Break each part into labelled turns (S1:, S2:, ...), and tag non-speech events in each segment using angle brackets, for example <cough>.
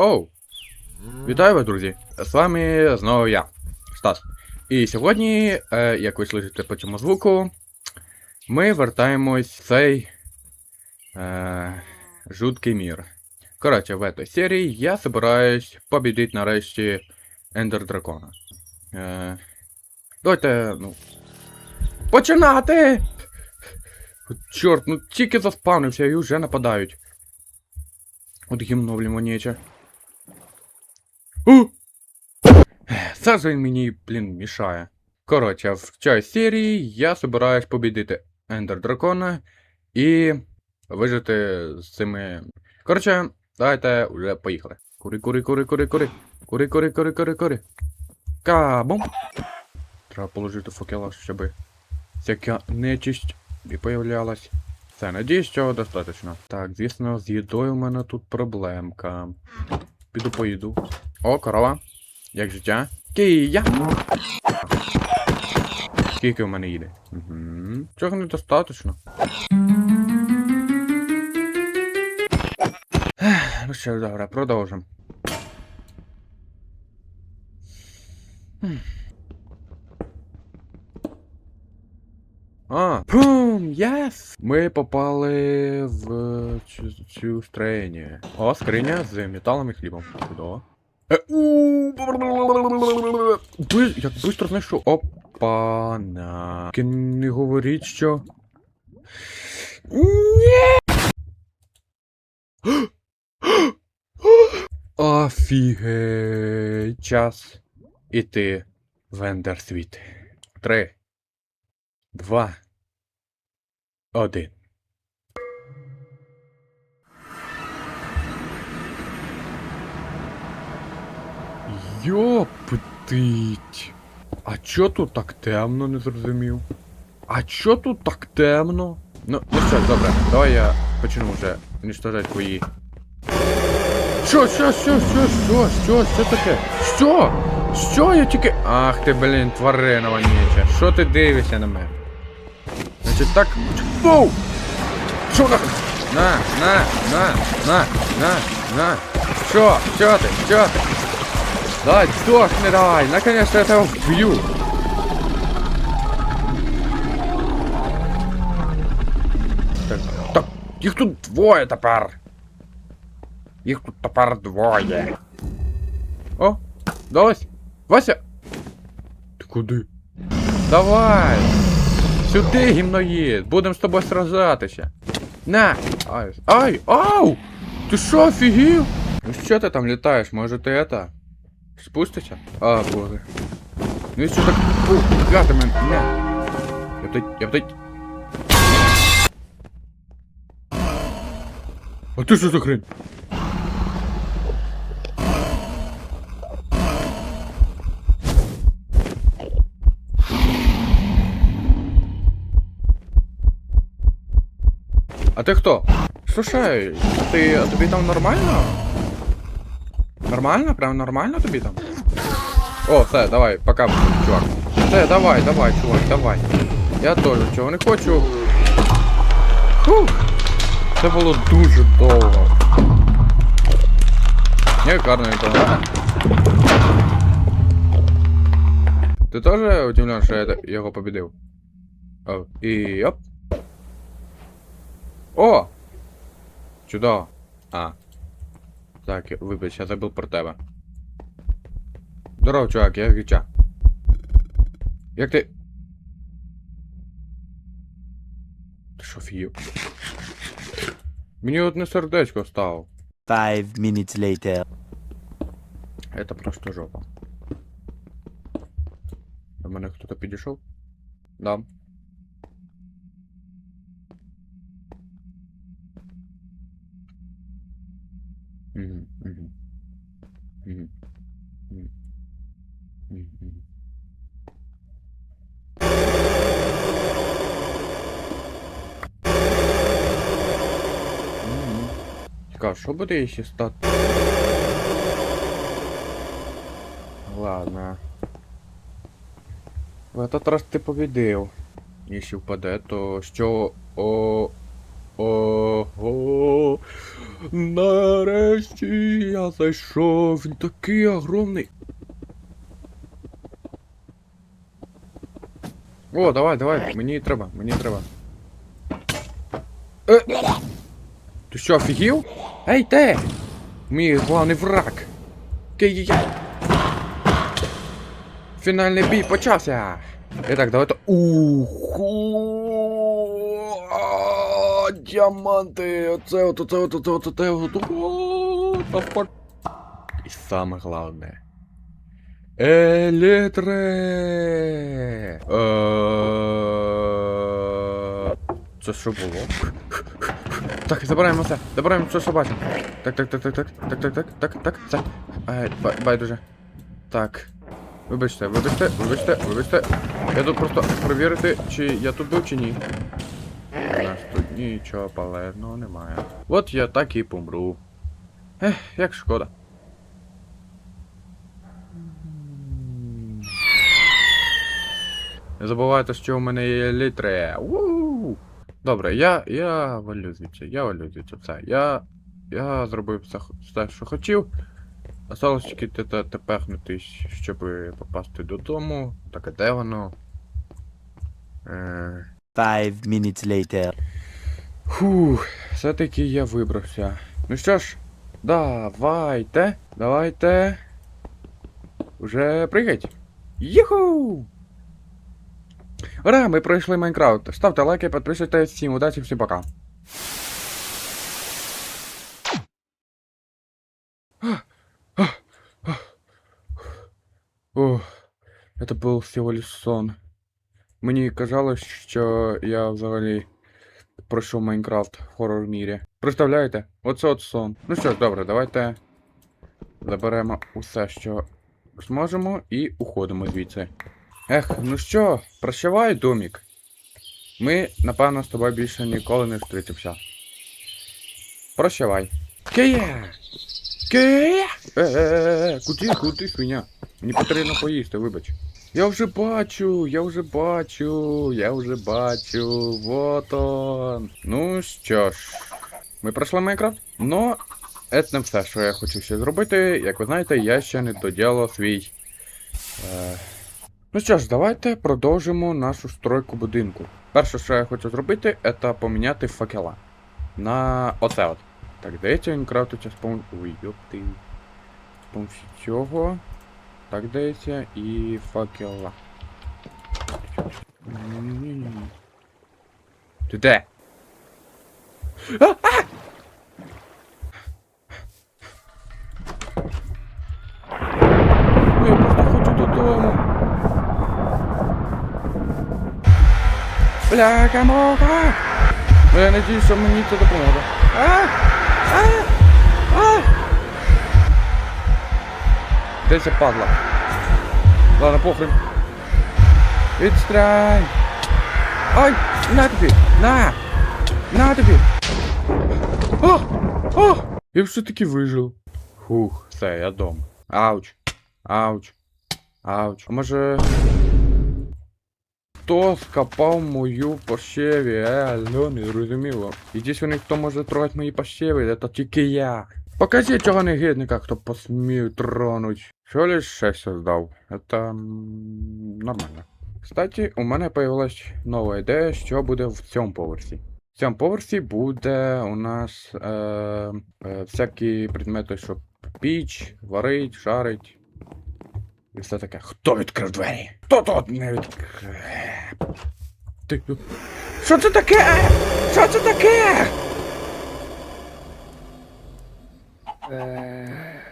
S1: Оу! Вітаю вас, друзі! З вами знову я, Стас. І сьогодні, е, як ви слышите по цьому звуку, ми вертаємось в цей е, жуткий мір. Коротше, в этой серії я собираюсь победить нарешті Ендер Дракона. Е, давайте, ну. Починати! Чорт, ну тільки заспавнився і вже нападають. От гімно лімонече. У! Він мені, блін, мішає. Коротше, в цій серії я собираюсь побідити Ендер Дракона і вижити з цими. Коротше, давайте вже поїхали. Кури, кури, кури, кури, кури. Кури, кури, кури, кури, кури. Кабум. Треба положити факела, щоб всяка нечисть і появлялась. Все, надіюсь, цього достатньо. Так, звісно, з їдою у мене тут проблемка. Піду поїду. О, корова. Як життя? Кия! Скільки в мене їде? Угу. Цього недостатньо. Ех, Ну що, добре, продовжимо. А, пум, єс! Ми попали в цю, цю строєння. О, скриня з металом і хлібом. Чудово. Е, Би- Як быстро знайшов. Опа-на. Не говоріть, що. Ні! Офігей. Час іти в Ендерсвіт. Три. Два. Один. Йоптить. А чо тут так темно, не зрозумів? А чо тут так темно? Ну, ну що, добре, давай я почну вже уничтожати твої. Що, що, що, що, що, що, що таке? Що? Що я тільки. Ах ти, блін, тварина вонюча. Що ти дивишся на мене? Значить так. Воу! Що на? На, на, на, на, на, на. Що? Що ти? Що ти? Дай, сдохни давай! Наконец-то я тебя вбью! Так, так, їх тут двоє тепер! Їх тут тепер двоє. О, вдалось! Вася! Ти куди? Давай! Сюди, гімноїд! Будемо з тобою сражатися! На! Ай, ай, ау! Ти що, офігів? Ну що ти там літаєш? Може ти это? Спуститься? А, боже. Ну і що так. Фу, гати мене. Не. Я б А ти що за хрень? А ти хто? Слушай, ти, а тобі там нормально? Нормально? Прям нормально тобі там? О, все, давай, пока, чувак. Все, давай, давай, чувак, давай. Я теж чого не хочу. Фух. Це було дуже довго. Як гарно інтернет. Ти теж удивлен, що я та- його победив? О, і оп. О! Чудово. А. Так, вибач, я забув про тебе. Здоров, чувак, я Гріча. Як ти. Ти що фію? Мені одне сердечко стало.
S2: Five minutes later.
S1: Это просто жопа. До мене хто-то підійшов? Да. Мгм. Мгм. Що буде, якщо стати? Ладно. В этот раз ти побідив. Якщо впаде, то що. О. Ого. Нарешті я зайшов, він такий огромний. О, давай, давай, мені треба, мені треба. Е! Ти що, офігів? Ей, ти! Мій главний враг! Кий-яй! Фінальний бій почався! І так, давайте. Уху! А, Діаманти! Оце от, оце от, оце оце от. О, та фак- І саме головне. Елітре! Е, Це що було? Так, забираємо все. Забираємо все, що бачимо. Так, так, так, так, так, так, так, так, так, так, все. Ай, бай- байдуже. Так. Вибачте, вибачте, вибачте, вибачте. Я тут просто перевірити, чи я тут був, чи ні. Нічого полезного немає. От я так і помру. Ех, як шкода. Не забувайте, що у мене є літри. у Добре, я. я валю звідси, я валю звідси все. Я. Я зробив все, все що хотів. Осталось тільки те- те- тепехнутись, щоб попасти додому. Так, де воно? Е...
S2: Five minutes later.
S1: Фух, все-таки я вибрався. Ну що ж, давайте, давайте. Уже пригать. Юху! Ура, ми пройшли Майнкрафт. Ставте лайки, підписуйтесь, всім удачі, всім пока. Ох, это был всего лишь сон. Мені казалось, що я взагалі пройшов Майнкрафт в хоррор мірі. Представляєте? Оце от сон. Ну що ж, добре, давайте заберемо усе, що зможемо, і уходимо звідси. Ех, ну що, прощавай, домік. Ми, напевно, з тобою більше ніколи не зустрітимося. Прощавай. Киє! Киє! Е-е-е, куди, куди, свиня? Мені потрібно поїсти, вибач. Я вже бачу, я вже бачу, я вже бачу, вот он. Ну що ж, ми пройшли Майнкрафт, но це не все, що я хочу ще зробити. Як ви знаєте, я ще не доділав свій. Е... Ну що ж, давайте продовжимо нашу стройку будинку. Перше, що я хочу зробити, це поміняти факела. На оце от. Так, здається, він крафтиться з помощью. Ой, ёпти. З цього. Так здається, і факела. Ти де? А! А! Я просто хочу додому. Бляка мока! Ну я надіюсь, що мені це допоможе. А! А! Де падла? Ладно, похрен. Відстрань! Ой! На тобі! На! На тобі! О! О! Я все-таки вижив. Фух, все, я дома. Ауч. Ауч. Ауч. А може. Хто скопав мою пощеві? Е, алло, не зрозуміло. І десь вони хто може трогати мої пощеви, це тільки я. Покажіть цього негідника, хто посмів тронуть. Що лиш ще создав. Это нормально. Кстати, у мене появилась нова ідея, що буде в цьому поверсі. В цьому поверсі буде у нас е, е, всякі предмети, щоб піч, варить, жарить. І все таке. Хто відкрив двері? Хто тут не відкрив? Ти. Що це таке? Що це таке?
S3: Chicken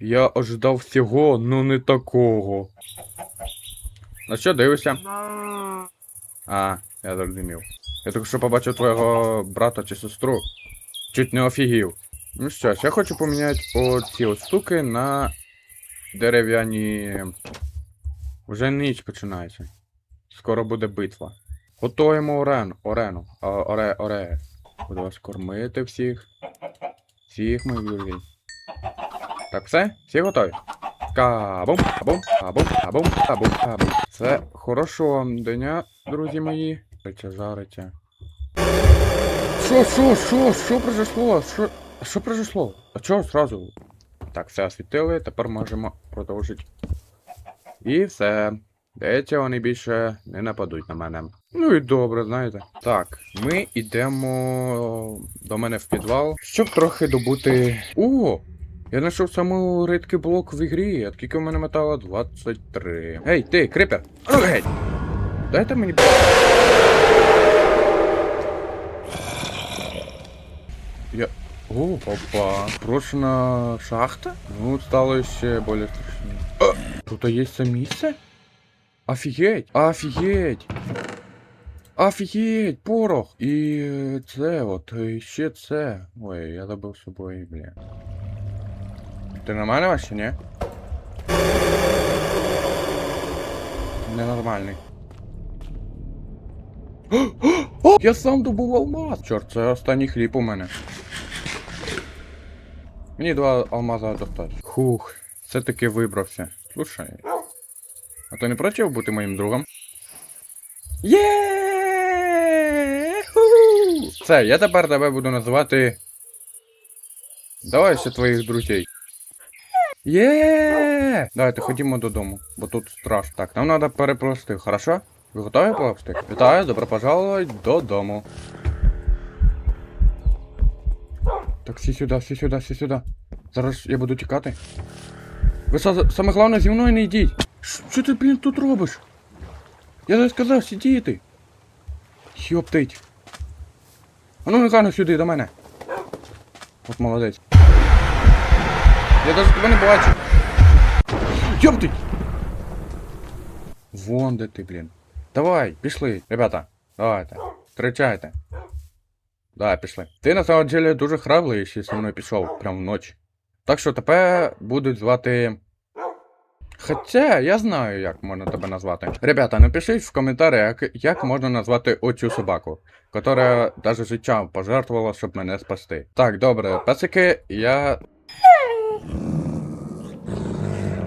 S1: Я ожидав всього, ну не такого. На що дивишся? А, я зрозумів. Я тільки що побачив твого брата чи сестру. Чуть не офігів. Ну що ж, я хочу поміняти оці от штуки на дерев'яні. Вже ніч починається. Скоро буде битва. Готуємо орену. Орену. Оре, оре. Буду вас кормити всіх. Всіх моїх друзів. Так, все? Всі готові? Кабум, кабум, кабум, кабум, кабум, кабум. Все, хорошого дня, друзі мої. Жариться, жариться. Що, що, що, що произошло? Що, що произошло? А чого сразу? Так, все освітили, тепер можемо продовжити. І все. Здається, вони більше не нападуть на мене. Ну і добре, знаєте. Так, ми йдемо до мене в підвал, щоб трохи добути. О! Я знайшов самий рідкий блок в ігрі, а скільки в мене метало? 23. Гей, ти, крипер! Ну геть! Дайте мені. Я. О, папа. Прошена шахта? Ну, стало ще більш страшніше. А, тут є це місце? Офігеть! Офігеть! Офігеть! Порох! І е, це от, і ще це. Ой, я забув з собою, бля. Ти нормальний вообще, ні? Ненормальний. <gasps> О, я сам добув алмаз! Чорт, це останній хліб у мене. Мені два алмаза достатньо. Хух, все-таки вибрався. Слушай. А ти не проти бути моїм другом? Є! Все, я тепер тебе буду називати. Давай ще твоїх друзей. Є! Давайте ходімо додому, бо тут страшно. Так, нам треба переплести, хорошо? Ви готові плавати? Вітаю, добро пожаловать додому. Так, всі сюди, всі сюди, всі сюди. Зараз я буду тікати. Ви са- саме головне зі мною не йдіть. Що ти, блін, тут робиш? Я тобі сказав сидіти. Йоптить. А ну негайно сюди, до мене. От молодець. Я навіть тебе не бачу. Йоптить! Вон де ти, блін. Давай, пішли, ребята. Давайте. Встречайте. Давай, пішли. Ти на самом деле дуже храбрий, що зі мною пішов прямо вночі. Так що тебе будуть звати. Хоча я знаю, як можна тебе назвати. Ребята, напишіть в коментарях, як, можна назвати оцю собаку, яка навіть життя пожертвувала, щоб мене спасти. Так, добре, песики, я.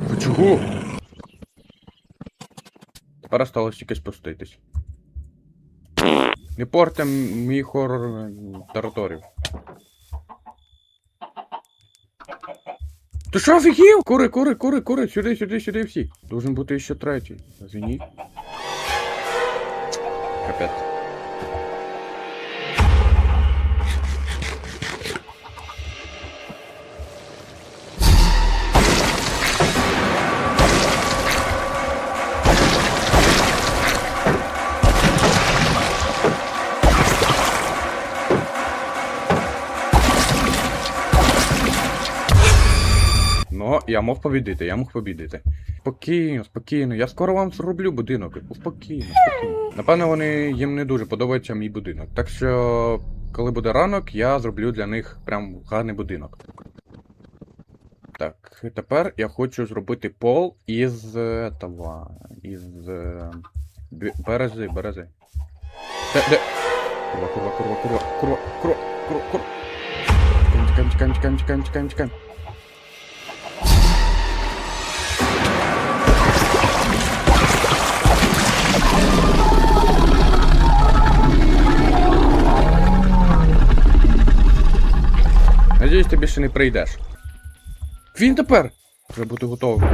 S1: Ви чого? Тепер осталось тільки спуститись. Не порте мій хорор територію. Ти що офігів? Кури, кури, кури, кури, сюди, сюди, сюди всі. Должен бути ще третій. Звініть. Капець. Я мог побідити, я мог побідити. Спокійно, спокійно, я скоро вам зроблю будинок. Спокійно, спокійно. Напевно, вони їм не дуже подобається мій будинок. Так що, коли буде ранок, я зроблю для них прям гарний будинок. Так, тепер я хочу зробити пол із е, того, із е, берези, берези. Де, де? Курва, курва, курва, курва, курва, курва, курва, курва. Тікаємо, тікаємо, тікаємо, тікаємо, тікаємо, тікаємо. Надіюсь, ти більше не прийдеш. Він тепер! Треба бути готовим.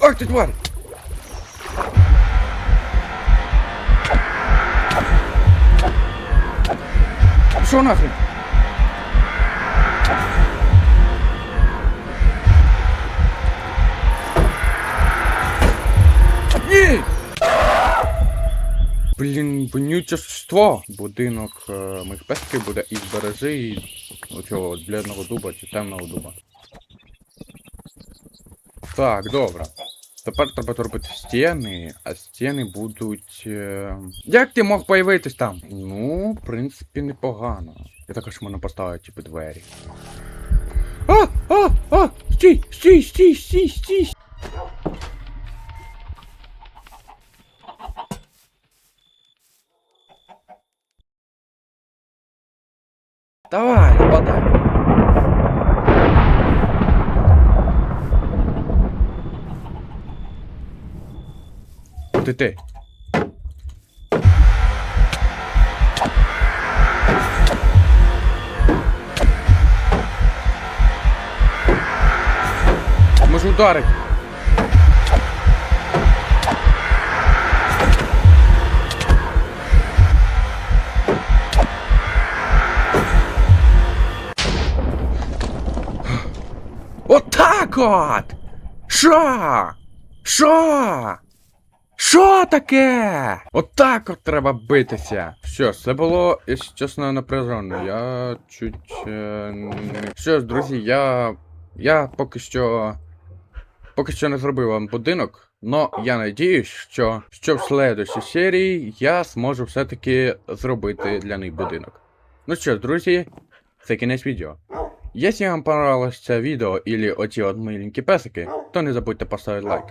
S1: Ах ти тварь! Що нахрен? Вонюче существо. Будинок е, моїх песків буде із берези і оцього от бледного дуба чи темного дуба. Так, добре. Тепер треба зробити стіни, а стіни будуть. Е... Як ти мог появитись там? Ну, в принципі, непогано. Я також можна поставити типу двері. А! А! А! Стій! Стій! Стій! Стій! Стій! Давай, нападай. Ти ти. Можу ударить. Що? Що? Що таке? Отак от треба битися. Ж, це було, якщо чесно, напряжено. Я чуть. Е... Що ж, друзі, я. Я поки що. Поки що не зробив вам будинок. Но я надіюсь, що, що в следующій серії я зможу все-таки зробити для них будинок. Ну що друзі, це кінець відео. Если вам понравилось це відео или оті от маленькі песики, то не забудьте поставити лайк.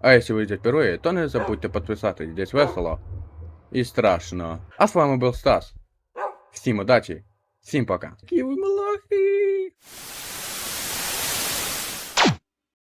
S1: А если вы здесь впервые, то не забудьте подписаться, здесь весело и страшно. А с вами был Стас. Всем удачи, всім пока. Какие вы малахи!